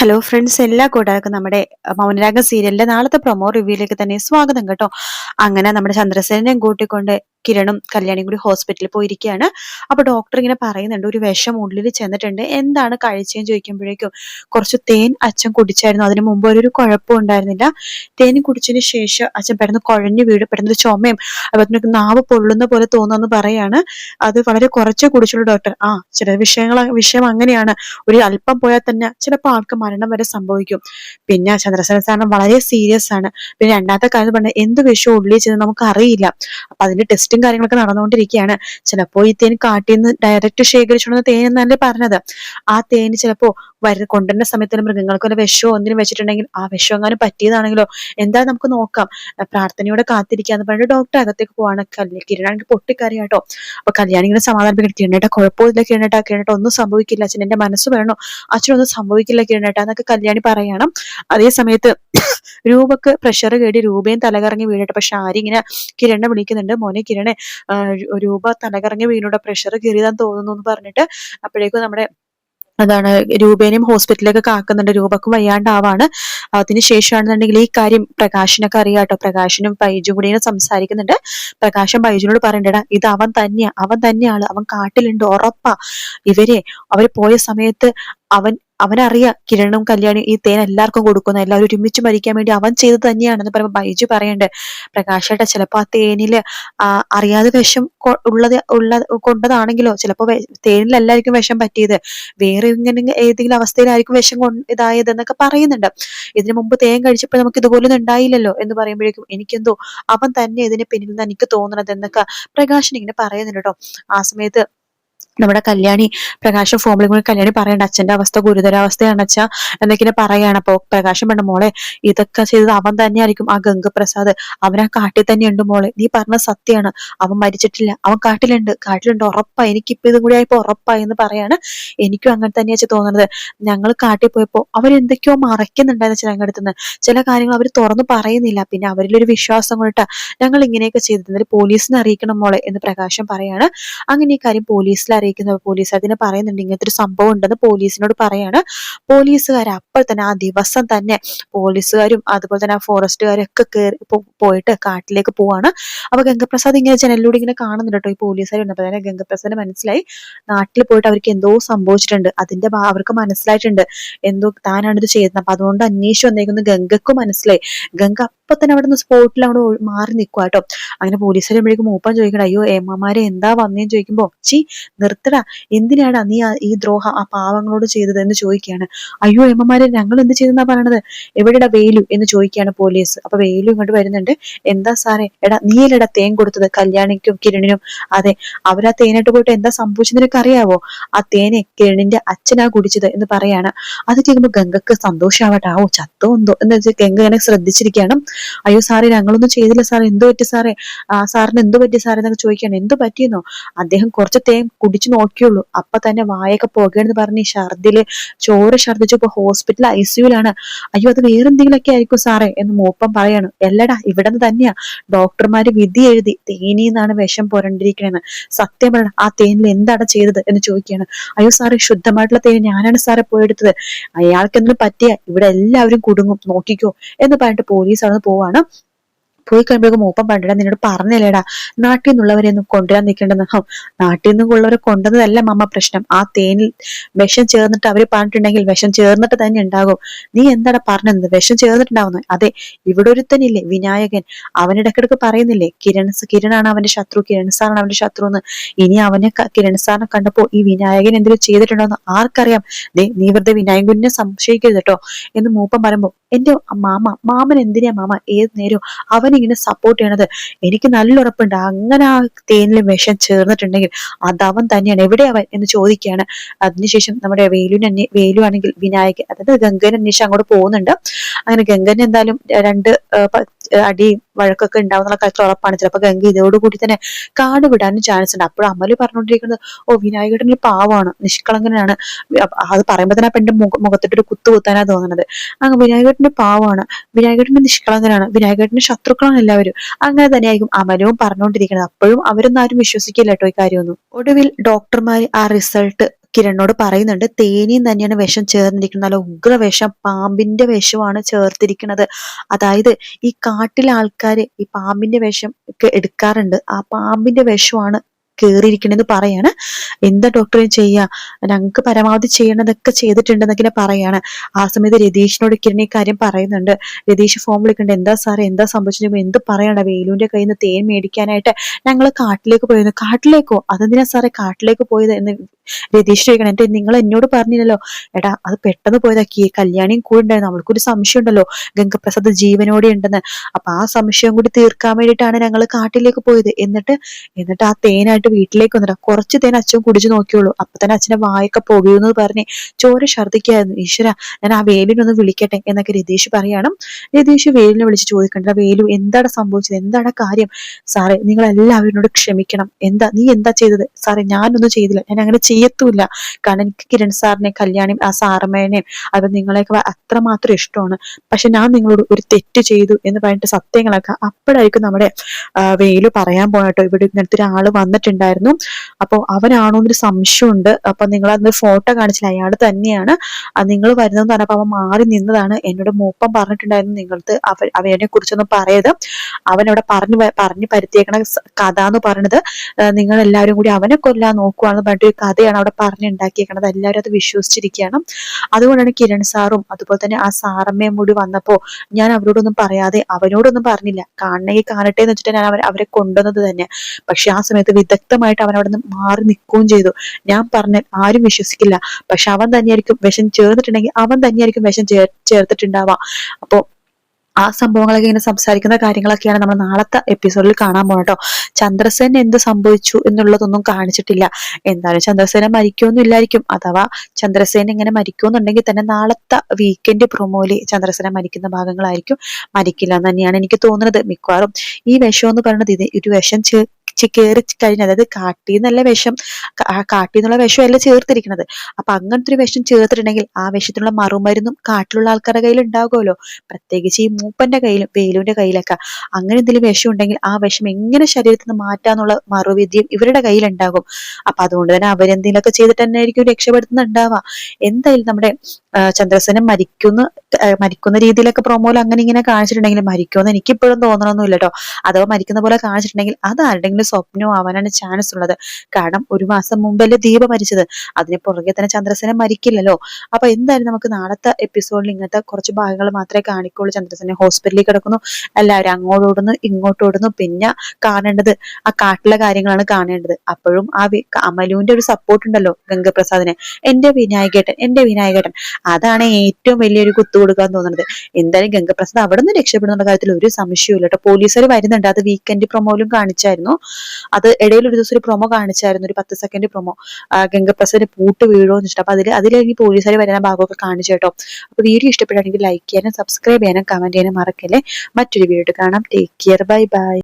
Hello friends എല്ലാ കൂട്ടുകാർക്കും നമ്മുടെ മൗനരാഗ സീരിയലിന്റെ നാളത്തെ പ്രൊമോ റിവ്യൂയിലേക്ക് തന്നെ സ്വാഗതം കേട്ടോ. അങ്ങനെ നമ്മുടെ ചന്ദ്രസേനെയും കൂട്ടിക്കൊണ്ട് കിരണും കല്യാണിയും കൂടി ഹോസ്പിറ്റലിൽ പോയിരിക്കുകയാണ് അപ്പൊ ഡോക്ടർ ഇങ്ങനെ പറയുന്നുണ്ട് ഒരു വിഷം ഉള്ളിൽ ചെന്നിട്ടുണ്ട്. എന്താണ് കഴിച്ചതെന്ന് ചോദിക്കുമ്പോഴേക്കും കുറച്ച് തേൻ അച്ഛൻ കുടിച്ചായിരുന്നു. അതിന് മുമ്പ് ഒരു കുഴപ്പം ഉണ്ടായിരുന്നില്ല. തേൻ കുടിച്ചതിന് ശേഷം അച്ഛൻ പെട്ടെന്ന് കുഴഞ്ഞു വീട് പെട്ടെന്ന് ചുമയും അതുപോലെ നാവ് പൊള്ളുന്ന പോലെ തോന്നുന്നു പറയാണ്. അത് വളരെ കുറച്ചേ കുടിച്ചുള്ളൂ ഡോക്ടർ ആ ചില വിഷയങ്ങൾ വിഷയം അങ്ങനെയാണ്. ഒരു അല്പം പോയാൽ തന്നെ ചിലപ്പോൾ ആൾക്ക് മരണം വരെ സംഭവിക്കും. പിന്നെ ചന്ദ്രസേന സാറിന് വളരെ സീരിയസ് ആണ്. പിന്നെ രണ്ടാമത്തെ കാര്യം പറഞ്ഞാൽ എന്ത് വിഷം ഉള്ളിൽ ചെന്ന് നമുക്ക് അറിയില്ല അപ്പൊ അതിന്റെ ടെസ്റ്റും കാര്യങ്ങളൊക്കെ നടന്നുകൊണ്ടിരിക്കുകയാണ്. ചിലപ്പോൾ ഈ തേൻ കാട്ടിൽ നിന്ന് ഡയറക്റ്റ് ശേഖരിച്ചുകൊണ്ട് തേൻ എന്നല്ലേ പറഞ്ഞത്. ആ തേൻ ചിലപ്പോ വര കൊണ്ടുവരുന്ന സമയത്ത് മൃഗങ്ങൾക്ക് വല്ല വിഷമോ ഒന്നിനും വെച്ചിട്ടുണ്ടെങ്കിൽ ആ വിഷം എങ്ങാനും പറ്റിയതാണെങ്കിലോ എന്താ നമുക്ക് നോക്കാം. പ്രാർത്ഥനയോടെ കാത്തിരിക്കാന്ന് പറഞ്ഞിട്ട് ഡോക്ടർ അകത്തേക്ക് പോവാണ്. കല്യാണ കിരണാണെങ്കിൽ പൊട്ടിക്കറിയാട്ടോ അപ്പൊ കല്യാണം ഇങ്ങനെ സമാധാനിപ്പിക്കണം കിരണേട്ടാ കുഴപ്പമില്ല കിരണേട്ടാ കിരണേട്ടാ ഒന്നും സംഭവിക്കില്ല. അച്ഛൻ എന്റെ മനസ്സ് വേണോ അച്ഛനൊന്നും സംഭവിക്കില്ല കിരണേട്ടാ എന്നൊക്കെ കല്യാണി പറയണം. അതേ സമയത്ത് രൂപക്ക് പ്രഷർ കേടി രൂപയും തലകറങ്ങി വീഴട്ടെ പക്ഷെ ആരി ഇങ്ങനെ കിരണെ വിളിക്കുന്നുണ്ട്. മോനെ കിരണെ രൂപ തലകറങ്ങി വീണൂടെ പ്രഷർ കയറിയതാന്ന് തോന്നുന്നു എന്ന് പറഞ്ഞിട്ട് അപ്പോഴേക്കും നമ്മുടെ അതാണ് രൂപേനെയും ഹോസ്പിറ്റലിലേക്ക് കാക്കുന്നുണ്ട്. രൂപക്കും വയ്യാണ്ടാവാണ്. അതിനുശേഷമാണെന്നുണ്ടെങ്കിൽ ഈ കാര്യം പ്രകാശിനൊക്കെ അറിയാട്ടോ പ്രകാശിനും ബൈജും കൂടി സംസാരിക്കുന്നുണ്ട്. പ്രകാശൻ ബൈജുനോട് പറയണ്ടടാ ഇത് അവൻ തന്നെയാ. അവൻ തന്നെയാണ് അവൻ കാട്ടിലുണ്ട്. ഉറപ്പാ. ഇവരെ അവർ പോയ സമയത്ത് അവൻ അവനറിയാം കിരണും കല്യാണി ഈ തേൻ എല്ലാവർക്കും കൊടുക്കുന്ന. എല്ലാവരും ഒരുമിച്ച് മരിക്കാൻ വേണ്ടി അവൻ ചെയ്തത് തന്നെയാണെന്ന് പറയുമ്പോൾ ബൈജു പറയണ്ട്. പ്രകാശേട്ട ചിലപ്പോൾ ആ തേനിൽ അറിയാതെ വിഷം ഉള്ളത് ഉള്ള കൊണ്ടതാണെങ്കിലോ? ചിലപ്പോ തേനിലല്ലായിരിക്കും വിഷം പറ്റിയത്. വേറെ ഇങ്ങനെ ഏതെങ്കിലും അവസ്ഥയിലായിരിക്കും വിഷം ഇതായത് എന്നൊക്കെ പറയുന്നുണ്ട്. ഇതിനു മുമ്പ് തേൻ കഴിച്ചപ്പോൾ നമുക്ക് ഇതുപോലൊന്നും ഉണ്ടായില്ലല്ലോ എന്ന് പറയുമ്പോഴേക്കും എനിക്കെന്തോ അവൻ തന്നെ ഇതിന് പിന്നിൽ നിന്ന് എനിക്ക് തോന്നണത് എന്നൊക്കെ പ്രകാശൻ ഇങ്ങനെ പറയുന്നുണ്ട് കേട്ടോ. ആ സമയത്ത് നമ്മുടെ കല്യാണി പ്രകാശം ഫോമിൽ കൂടി കല്യാണി പറയണ്ട. അച്ഛന്റെ അവസ്ഥ ഗുരുതരാവസ്ഥയാണ് അച്ഛ എന്നൊക്കെ പറയാണ്. അപ്പൊ പ്രകാശം വേണ്ട മോളെ ഇതൊക്കെ ചെയ്തത് അവൻ തന്നെയായിരിക്കും ആ ഗംഗപ്രസാദ്. അവൻ ആ കാട്ടിൽ തന്നെയുണ്ട് മോളെ. നീ പറഞ്ഞ സത്യമാണ്. അവൻ മരിച്ചിട്ടില്ല. അവൻ കാട്ടിലുണ്ട്. കാട്ടിലുണ്ട്. ഉറപ്പാ. എനിക്കിപ്പോ ഇതും കൂടി ആയപ്പോ ഉറപ്പായി എന്ന് പറയാണ്. എനിക്കും അങ്ങനെ തന്നെയാ തോന്നുന്നത് ഞങ്ങൾ കാട്ടിൽ പോയപ്പോ അവരെന്തൊക്കെയോ മറയ്ക്കുന്നുണ്ടായിരുന്നു ഞങ്ങളുടെ ചില കാര്യങ്ങൾ അവർ തുറന്നു പറയുന്നില്ല. പിന്നെ അവരിലൊരു വിശ്വാസം കൊണ്ടിട്ടാ ഞങ്ങൾ ഇങ്ങനെയൊക്കെ ചെയ്തിരുന്നത് പോലീസിനെ അറിയിക്കണം മോളെ എന്ന് പ്രകാശം പറയാണ്. അങ്ങനെ ഈ കാര്യം പോലീസിൽ അറിയിക്കുന്നത് പോലീസ്. അതിനെ പറയുന്നുണ്ട് ഇങ്ങനത്തെ ഒരു സംഭവം ഉണ്ടെന്ന് പോലീസിനോട് പറയാണ്. പോലീസുകാർ അപ്പോൾ തന്നെ ആ ദിവസം തന്നെ പോലീസുകാരും അതുപോലെ തന്നെ ആ ഫോറസ്റ്റുകാരും ഒക്കെ കയറി പോയിട്ട് കാട്ടിലേക്ക് പോവാണ്. അപ്പൊ ഗംഗപ്രസാദ് ഇങ്ങനെ ജനലിലൂടെ ഇങ്ങനെ കാണുന്നുണ്ട് കേട്ടോ ഈ പോലീസുകാരുണ്ട് അപ്പൊ തന്നെ ഗംഗപ്രസാദിന് മനസ്സിലായി നാട്ടിൽ പോയിട്ട് അവർക്ക് എന്തോ സംഭവിച്ചിട്ടുണ്ട്. അതിന്റെ അവർക്ക് മനസ്സിലായിട്ടുണ്ട് എന്തോ താനാണ് ഇത് ചെയ്യുന്നത് അപ്പൊ അതുകൊണ്ട് അന്വേഷിച്ചു വന്നേക്കുന്നു ഗംഗക്കും മനസ്സിലായി. ഗംഗ അപ്പൊ തന്നെ അവിടെ നിന്ന് സ്പോട്ടിൽ അവിടെ മാറി നിൽക്കുക കേട്ടോ അങ്ങനെ പോലീസ് വരുമ്പോഴേക്കും മൂപ്പൻ ചോദിക്കണം അയ്യോ ഏമ്മമാരെ എന്താ വന്നേന്ന് ചോദിക്കുമ്പോ ചി നിർത്തടാ. എന്തിനാടാ നീ ഈ ദ്രോഹ ആ പാവങ്ങളോട് ചെയ്തത് എന്ന് ചോദിക്കുകയാണ് അയ്യോ ഏമ്മമാരെ ഞങ്ങൾ എന്ത് ചെയ്തെന്നാ പറയണത്? എവിടെടാ വേലു? എന്ന് ചോദിക്കുകയാണ് പോലീസ് അപ്പൊ വേലു ഇങ്ങോട്ട് വരുന്നുണ്ട്. എന്താ സാറേ? എടാ നീയല്ലടാ തേൻ കൊടുത്തത് കല്യാണിക്കും കിരണിനും? അതെ അവരാ തേനായിട്ട് പോയിട്ട് എന്താ സംഭവിച്ചത് നിനക്ക് അറിയാവോ ആ തേനെ കിരണിന്റെ അച്ഛനാ കുടിച്ചത് എന്ന് പറയാണ്. അത് കേൾക്കുമ്പോ ഗംഗക്ക് സന്തോഷാവട്ടെ. ഓ ചത്തോ എന്തോ? എന്ന് വെച്ചാൽ ഗംഗ ഇങ്ങനെ ശ്രദ്ധിച്ചിരിക്കുകയാണ്. അയ്യോ സാറേ ഞങ്ങളൊന്നും ചെയ്തില്ല സാറേ. എന്ത് പറ്റി സാറേ? ആ സാറിന് എന്ത് പറ്റി സാറേ എന്നൊക്കെ ചോദിക്കാണ് എന്ത് പറ്റിയെന്നോ? അദ്ദേഹം കുറച്ച് തേൻ കുടിച്ചു നോക്കിയുള്ളൂ. അപ്പൊ തന്നെ വായൊക്കെ പോകേണ്ടെന്ന് പറഞ്ഞ് ഛർദിൽ ചോറ് ഛർദിച്ചു ഇപ്പൊ ഹോസ്പിറ്റൽ ഐ സിയുലാണ് അയ്യോ അത് വേറെന്തെങ്കിലുമൊക്കെ ആയിരിക്കും സാറേ എന്ന് മൂപ്പം പറയാണ്. എല്ലടാ ഇവിടെ നിന്ന് തന്നെയാ. ഡോക്ടർമാര് വിധി എഴുതി തേനിന്നാണ് വിഷം പുരണ്ടിരിക്കണെന്ന്. സത്യം പറയണം ആ തേനിൽ എന്താണ് ചെയ്തത് എന്ന് ചോദിക്കുകയാണ്. അയ്യോ സാറേ ശുദ്ധമായിട്ടുള്ള തേനി ഞാനാണ് സാറെ പോയെടുത്തത്. അയാൾക്ക് എന്തിനും പറ്റിയ ഇവിടെ എല്ലാവരും കുടുങ്ങും. നോക്കിക്കോ എന്ന് പറഞ്ഞിട്ട് പോലീസ് അവിടെ പോവാണ്. പോയി കഴിയുമ്പോഴേക്കും മൂപ്പം പണ്ടിടാ നിന്നോട് പറഞ്ഞില്ലേടാ നാട്ടിൽ നിന്നുള്ളവരെ ഒന്നും കൊണ്ടുവരാൻ നിൽക്കേണ്ടെന്ന് നാട്ടിൽ നിന്നുള്ളവരെ കൊണ്ടുവന്നതല്ല മമ്മ പ്രശ്നം. ആ തേനിൽ വിഷം ചേർന്നിട്ട് അവർ പറഞ്ഞിട്ടുണ്ടെങ്കിൽ വിഷം ചേർന്നിട്ട് തന്നെ ഉണ്ടാകും. നീ എന്താടാ പറഞ്ഞത്? വിഷം ചേർന്നിട്ടുണ്ടാവുന്നു അതെ ഇവിടെ ഒരുത്തനില്ലേ വിനായകൻ. അവനിടക്കിടക്ക് പറയുന്നില്ലേ കിരൺ കിരണാണ് അവന്റെ ശത്രു കിരൺ സാറാണ് അവന്റെ ശത്രു എന്ന്. ഇനി അവനെ കിരൺ സാറിനെ കണ്ടപ്പോ ഈ വിനായകൻ എന്തെങ്കിലും ചെയ്തിട്ടുണ്ടോ എന്ന് ആർക്കറിയാം. ദേ നീ വെറുതെ വിനായകനെ സംശയിക്കരുത് കേട്ടോ എന്ന് മൂപ്പം പറയുമ്പോ എന്റെ മാമ മാമൻ എന്തിനാ മാമ ഏത് നേരവും അവൻ ഇങ്ങനെ സപ്പോർട്ട് ചെയ്യണത്? എനിക്ക് നല്ല ഉറപ്പുണ്ട്. അങ്ങനെ ആ തേനിൽ വിഷം ചേർന്നിട്ടുണ്ടെങ്കിൽ അത് അവൻ തന്നെയാണ്. എവിടെ അവൻ എന്ന് ചോദിക്കുകയാണ്. അതിനുശേഷം നമ്മുടെ വേലുവിന് അന്വേ വേലു ആണെങ്കിൽ വിനായകൻ അതായത് ഗംഗൻ അന്വേഷിച്ച് അങ്ങോട്ട് പോകുന്നുണ്ട്. അങ്ങനെ ഗംഗൻ എന്തായാലും രണ്ട് അടിയും വഴക്കൊക്കെ ഉണ്ടാവുന്ന കാര്യത്തിൽ ഉറപ്പാണ്. ചിലപ്പോൾ ഗംഗ ഇതോടുകൂടി തന്നെ കാട് വിടാനും ചാൻസ് ഉണ്ട്. അപ്പോഴും അമൽ പറഞ്ഞുകൊണ്ടിരിക്കുന്നത് ഓ വിനായകട്ടൻ ഒരു പാവമാണ് നിഷ്കളങ്കനാണ്. അത് പറയുമ്പോൾ തന്നെ എന്റെ മുഖത്തിട്ടൊരു കുത്തു കുത്താനാ തോന്നുന്നത് അങ്ങ് വിനായകട്ടന്റെ പാവമാണ് വിനായകട്ടന്റെ നിഷ്കളങ്കനാണ് വിനായകട്ടന്റെ ശത്രുക്കളാണ് എല്ലാവരും. അങ്ങനെ തന്നെയായിരിക്കും അമലവും പറഞ്ഞുകൊണ്ടിരിക്കുന്നത്. അപ്പോഴും അവരൊന്നും ആരും വിശ്വസിക്കില്ല കേട്ടോ ഈ കാര്യമൊന്നും. ഒടുവിൽ ഡോക്ടർമാർ ആ റിസൾട്ട് കിരണിനോട് പറയുന്നുണ്ട് തേനിയും തന്നെയാണ് വിഷം ചേർന്നിരിക്കുന്നത്. നല്ല ഉഗ്ര വിഷം പാമ്പിന്റെ വിഷമാണ് ചേർത്തിരിക്കുന്നത്. അതായത് ഈ കാട്ടിലെ ആൾക്കാര് ഈ പാമ്പിന്റെ വിഷം ഒക്കെ എടുക്കാറുണ്ട്. ആ പാമ്പിന്റെ വിഷമാണ് കേറിയിരിക്കണെന്ന് പറയാണ്. എന്താ ഡോക്ടറെ ചെയ്യാ? ഞങ്ങൾക്ക് പരമാവധി ചെയ്യണതൊക്കെ ചെയ്തിട്ടുണ്ടെന്നൊക്കെ പറയാണ്. ആ സമയത്ത് രതീഷിനോട് കിരണി കാര്യം പറയുന്നുണ്ട്. രതീഷ് ഫോൺ വിളിക്കണ്ട എന്താ സാറേ എന്താ സംഭവിച്ചു എന്ത് പറയണ്ട? വേലുവിന്റെ കയ്യിൽ നിന്ന് തേൻ മേടിക്കാനായിട്ട് ഞങ്ങൾ കാട്ടിലേക്ക് പോയിരുന്നു. കാട്ടിലേക്കോ? അതെന്തിനാ സാറേ കാട്ടിലേക്ക് പോയത് എന്ന് രതീഷ് ചോദിക്കണം. എന്റെ നിങ്ങൾ എന്നോട് പറഞ്ഞില്ലല്ലോ. എടാ അത് പെട്ടെന്ന് പോയതാ. കീ കല്യാണിയും കൂടെ ഉണ്ടായിരുന്നു. അവൾക്കൊരു സംശയം ഉണ്ടല്ലോ. ഗംഗപ്രസാദ് ജീവനോടെ ഉണ്ടെന്ന്. അപ്പൊ ആ സംശയം കൂടി തീർക്കാൻ വേണ്ടിയിട്ടാണ് ഞങ്ങൾ കാട്ടിലേക്ക് പോയത്. എന്നിട്ട് എന്നിട്ട് ആ തേനായിട്ട് വീട്ടിലേക്ക് വന്നിട്ട് കുറച്ച് തേൻ അച്ഛൻ കുടിച്ചു നോക്കിയുള്ളൂ. അപ്പൊ തന്നെ അച്ഛന്റെ വായൊക്കെ പോകുമെന്ന് പറഞ്ഞ് ചോര ഛർദ്ദിക്കായിരുന്നു ഈശ്വര ഞാൻ ആ വേലിനൊന്ന് വിളിക്കട്ടെ എന്നൊക്കെ രതീഷ് പറയണം. രതീഷ് വേലിനെ വിളിച്ച് ചോദിക്കണ്ട വേലു എന്താണ് സംഭവിച്ചത്? എന്താണ് കാര്യം? സാറേ നിങ്ങൾ എല്ലാവരോട് ക്ഷമിക്കണം. എന്താ നീ എന്താ ചെയ്തത്? സാറേ ഞാനൊന്നും ചെയ്തില്ല. ഞാൻ അങ്ങനെ ചെയ്യത്തൂല്ല കാരണം എനിക്ക് കിരൺ സാറിനെ കല്യാണിയും ആ സാറമ്മേനെയും അത് നിങ്ങളെയൊക്കെ അത്രമാത്രം ഇഷ്ടമാണ്. പക്ഷെ ഞാൻ നിങ്ങളോട് ഒരു തെറ്റ് ചെയ്തു എന്ന് പറഞ്ഞിട്ട് സത്യങ്ങളൊക്കെ അപ്പോഴായിരിക്കും നമ്മുടെ വേലു പറയാൻ പോകട്ടോ ഇവിടെ ഇങ്ങനത്തെ ഒരാൾ വന്നിട്ടുണ്ടായിരുന്നു അപ്പോൾ അവനാണോ എന്നൊരു സംശയമുണ്ട്. അപ്പൊ നിങ്ങൾ അന്ന് ഫോട്ടോ കാണിച്ചില്ല. അയാൾ തന്നെയാണ്. നിങ്ങൾ വരുന്നതെന്ന് പറഞ്ഞപ്പോൾ അവൻ മാറി നിന്നതാണ്. എന്നോട് മൂപ്പം പറഞ്ഞിട്ടുണ്ടായിരുന്നു നിങ്ങൾക്ക് അവ അവനെ കുറിച്ചൊന്നും പറയത് അവൻ അവിടെ പറഞ്ഞു പറഞ്ഞു പരുത്തിയേക്കണ കഥ എന്ന് പറയുന്നത് നിങ്ങൾ എല്ലാവരും കൂടി അവനെ കൊല്ലാൻ നോക്കുവാണെന്ന് പറഞ്ഞിട്ട് ഒരു കഥയാണ് അവിടെ പറഞ്ഞുണ്ടാക്കിയേക്കണത് എല്ലാവരും അത് വിശ്വസിച്ചിരിക്കുകയാണ്. അതുകൊണ്ടാണ് കിരൺ സാറും അതുപോലെ തന്നെ ആ സാറമ്മയും കൂടി വന്നപ്പോൾ ഞാൻ അവരോടൊന്നും പറയാതെ അവനോടൊന്നും പറഞ്ഞില്ല. കാണണമെങ്കിൽ കാണട്ടെ എന്ന് വെച്ചിട്ട് ഞാൻ അവരെ കൊണ്ടുവന്നത് തന്നെ. പക്ഷെ ആ സമയത്ത് വിദഗ്ധമായിട്ട് അവൻ അവിടെ നിന്ന് മാറി നിൽക്കുകയും ചെയ്തു. ഞാൻ പറഞ്ഞ ആരും വിശ്വസിക്കില്ല. പക്ഷെ അവൻ തന്നെയായിരിക്കും വിഷം ചേർന്നിട്ടുണ്ടെങ്കിൽ അവൻ തന്നെയായിരിക്കും വിഷം ചേർ ചേർത്തിട്ടുണ്ടാവാം അപ്പോ ആ സംഭവങ്ങളൊക്കെ ഇങ്ങനെ സംസാരിക്കുന്ന കാര്യങ്ങളൊക്കെയാണ് നമ്മൾ നാളത്തെ എപ്പിസോഡിൽ കാണാൻ പോകണം കേട്ടോ. ചന്ദ്രസേന എന്ത് സംഭവിച്ചു എന്നുള്ളതൊന്നും കാണിച്ചിട്ടില്ല. എന്തായാലും ചന്ദ്രസേന മരിക്കുമെന്നും ഇല്ലായിരിക്കും അഥവാ ചന്ദ്രസേന ഇങ്ങനെ മരിക്കുമെന്നുണ്ടെങ്കിൽ തന്നെ നാളത്തെ വീക്കെൻഡ് പ്രൊമോയിൽ ചന്ദ്രസേന മരിക്കുന്ന ഭാഗങ്ങളായിരിക്കും മരിക്കില്ല എന്ന് തന്നെയാണ് എനിക്ക് തോന്നുന്നത്. മിക്കവാറും ഈ വിഷം എന്ന് പറയുന്നത് ഇത് ഒരു വിഷം കയറി കഴിഞ്ഞ് അതായത് കാട്ടിൽ നിന്നല്ല വിഷം കാട്ടിൽ നിന്നുള്ള വിഷമല്ല ചേർത്തിരിക്കുന്നത്. അപ്പൊ അങ്ങനത്തെ ഒരു വിഷം ചേർത്തിട്ടുണ്ടെങ്കിൽ ആ വിഷത്തിനുള്ള മറുമരുന്നും കാട്ടിലുള്ള ആൾക്കാരുടെ കയ്യിൽ ഉണ്ടാകുമല്ലോ. പ്രത്യേകിച്ച് ഈ മൂപ്പന്റെ കയ്യിലും വേലുവിന്റെ കയ്യിലൊക്കെ. അങ്ങനെ എന്തെങ്കിലും വിഷം ഉണ്ടെങ്കിൽ ആ വിഷം എങ്ങനെ ശരീരത്തിൽ നിന്ന് മാറ്റാന്നുള്ള മറുവിദ്യം ഇവരുടെ കയ്യിലുണ്ടാകും. അപ്പൊ അതുകൊണ്ട് തന്നെ അവരെന്തെങ്കിലുമൊക്കെ ചെയ്തിട്ട് തന്നെ ആയിരിക്കും രക്ഷപ്പെടുത്തുന്നുണ്ടാവാം എന്തായാലും നമ്മുടെ ചന്ദ്രസേനൻ മരിക്കുന്ന മരിക്കുന്ന രീതിയിലൊക്കെ പ്രൊമോയിൽ അങ്ങനെ ഇങ്ങനെ കാണിച്ചിട്ടുണ്ടെങ്കിൽ മരിക്കുമെന്ന് എനിക്കിപ്പോഴും തോന്നണമൊന്നുമില്ല കേട്ടോ അഥവാ മരിക്കുന്ന പോലെ കാണിച്ചിട്ടുണ്ടെങ്കിൽ അത് ആരുടെങ്കിലും സ്വപ്നം ആവാനാണ് ചാൻസ് ഉള്ളത്. കാരണം ഒരു മാസം മുമ്പല്ലേ ദീപ മരിച്ചത്. അതിന് പുറകെ തന്നെ ചന്ദ്രസേന മരിക്കില്ലല്ലോ. അപ്പൊ എന്തായാലും നമുക്ക് നാളത്തെ എപ്പിസോഡിൽ ഇങ്ങനത്തെ കുറച്ച് ഭാഗങ്ങൾ മാത്രമേ കാണിക്കുള്ളൂ. ചന്ദ്രസേന ഹോസ്പിറ്റലിൽ കിടക്കുന്നു. എല്ലാവരും അങ്ങോട്ട് ഓടുന്നു ഇങ്ങോട്ട് ഓടുന്നു. പിന്നെ കാണേണ്ടത് ആ കാട്ടിലെ കാര്യങ്ങളാണ് കാണേണ്ടത്. അപ്പോഴും ആ അമലുവിന്റെ ഒരു സപ്പോർട്ട് ഉണ്ടല്ലോ ഗംഗപ്രസാദിന്. എന്റെ വിനായകേട്ടൻ എന്റെ വിനായകേട്ടൻ. അതാണ് ഏറ്റവും വലിയൊരു കുത്തു കൊടുക്കാൻ തോന്നുന്നത്. എന്തായാലും ഗംഗപ്രസാദ് അവിടെ നിന്ന് രക്ഷപ്പെടുന്ന കാര്യത്തിൽ ഒരു സംശയവും കേട്ടോ. പോലീസുകാർ വരുന്നുണ്ട്. അത് വീക്കെൻഡ് പ്രൊമോയിലും കാണിച്ചായിരുന്നു. അത് ഇടയിൽ ഒരു ദിവസം ഒരു പ്രൊമോ കാണിച്ചായിരുന്നു. ഒരു പത്ത് സെക്കൻഡ് പ്രൊമോ ഗംഗപ്രസാദിന് പൂട്ട് വീഴോ എന്ന് വെച്ചിട്ട്. അപ്പൊ അതിൽ അതിലെനിക്ക് പോലീസുകാർ വരുന്ന ഭാഗമൊക്കെ കാണിച്ചു കേട്ടോ. അപ്പൊ വീഡിയോ ഇഷ്ടപ്പെടുകയാണെങ്കിൽ ലൈക്ക് ചെയ്യാനും സബ്സ്ക്രൈബ് ചെയ്യാനും കമന്റ് ചെയ്യാനും മറക്കല്ലേ. മറ്റൊരു വീഡിയോ കാണാം. Take care bye bye